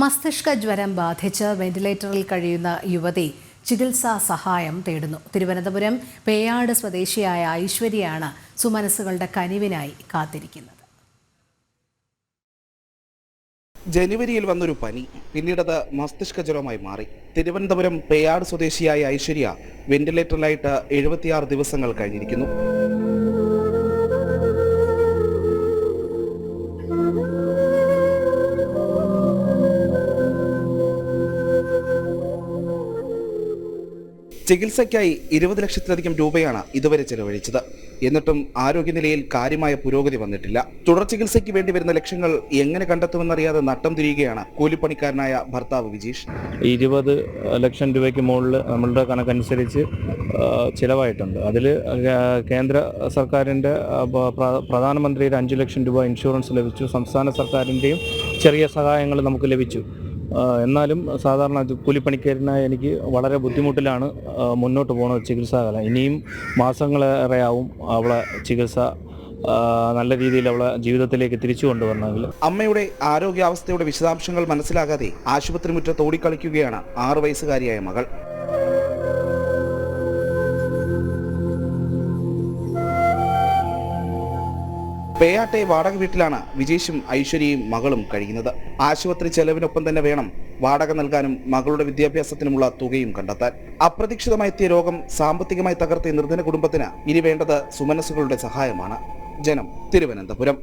മസ്തിഷ്ക ജ്വരം ബാധിച്ച് വെന്റിലേറ്ററിൽ കഴിയുന്ന യുവതി ചികിത്സാ സഹായം തേടുന്നു. തിരുവനന്തപുരം പേയാട് സ്വദേശിയായ ഐശ്വര്യയാണ് സുമനസ്സുകളുടെ കനിവിനായി കാത്തിരിക്കുന്നത്. ജനുവരിയിൽ വന്നൊരു പനി പിന്നീടത് മസ്തിഷ്ക ജ്വരമായി മാറി. തിരുവനന്തപുരം പേയാട് സ്വദേശിയായ ഐശ്വര്യ വെന്റിലേറ്ററിലായിട്ട് എഴുപത്തിയാറ് ദിവസങ്ങൾ കഴിഞ്ഞിരിക്കുന്നു. ചികിത്സയ്ക്കായി ഇരുപത് ലക്ഷത്തിലധികം രൂപയാണ് ഇതുവരെ ചെലവഴിച്ചത്. എന്നിട്ടും ആരോഗ്യനിലയിൽ കാര്യമായ പുരോഗതി വന്നിട്ടില്ല. തുടർ ചികിത്സയ്ക്ക് വേണ്ടി വരുന്ന ലക്ഷ്യങ്ങൾ എങ്ങനെ കണ്ടെത്തുമെന്നറിയാതെ നട്ടം തിരിയുകയാണ് കൂലിപ്പണിക്കാരനായ ഭർത്താവ് വിജീഷ്. ഇരുപത് ലക്ഷം രൂപയ്ക്ക് മുകളിൽ നമ്മളുടെ കണക്കനുസരിച്ച് ചിലവായിട്ടുണ്ട്. അതിൽ കേന്ദ്ര സർക്കാരിന്റെ പ്രധാനമന്ത്രിയുടെ അഞ്ച് ലക്ഷം രൂപ ഇൻഷുറൻസ് ലഭിച്ചു. സംസ്ഥാന സർക്കാരിന്റെയും ചെറിയ സഹായങ്ങൾ നമുക്ക് ലഭിച്ചു. എന്നാലും സാധാരണ കൂലിപ്പണിക്കാരനായ എനിക്ക് വളരെ ബുദ്ധിമുട്ടിലാണ് മുന്നോട്ട് പോകുന്നത് ചികിത്സാകാലം. ഇനിയും മാസങ്ങളേറെയാവും അവളെ ചികിത്സ നല്ല രീതിയിൽ അവളെ ജീവിതത്തിലേക്ക് തിരിച്ചു കൊണ്ടുവരണമെങ്കിൽ. അമ്മയുടെ ആരോഗ്യാവസ്ഥയുടെ വിശദാംശങ്ങൾ മനസ്സിലാകാതെ ആശുപത്രി മുറ്റത്ത് ഓടിക്കളിക്കുകയാണ് ആറു വയസ്സുകാരിയായ മകൾ. പേയാട്ടെ വാടക വീട്ടിലാണ് വിജേഷും ഐശ്വര്യയും മകളും കഴിയുന്നത്. ആശുപത്രി ചെലവിനൊപ്പം തന്നെ വേണം വാടക നൽകാനും മകളുടെ വിദ്യാഭ്യാസത്തിനുമുള്ള തുകയും കണ്ടെത്താൻ. അപ്രതീക്ഷിതമായി എത്തിയ രോഗം സാമ്പത്തികമായി തകർത്തിയ നിർധന കുടുംബത്തിന് ഇനി വേണ്ടത് സുമനസ്സുകളുടെ സഹായമാണ്. ജനം തിരുവനന്തപുരം.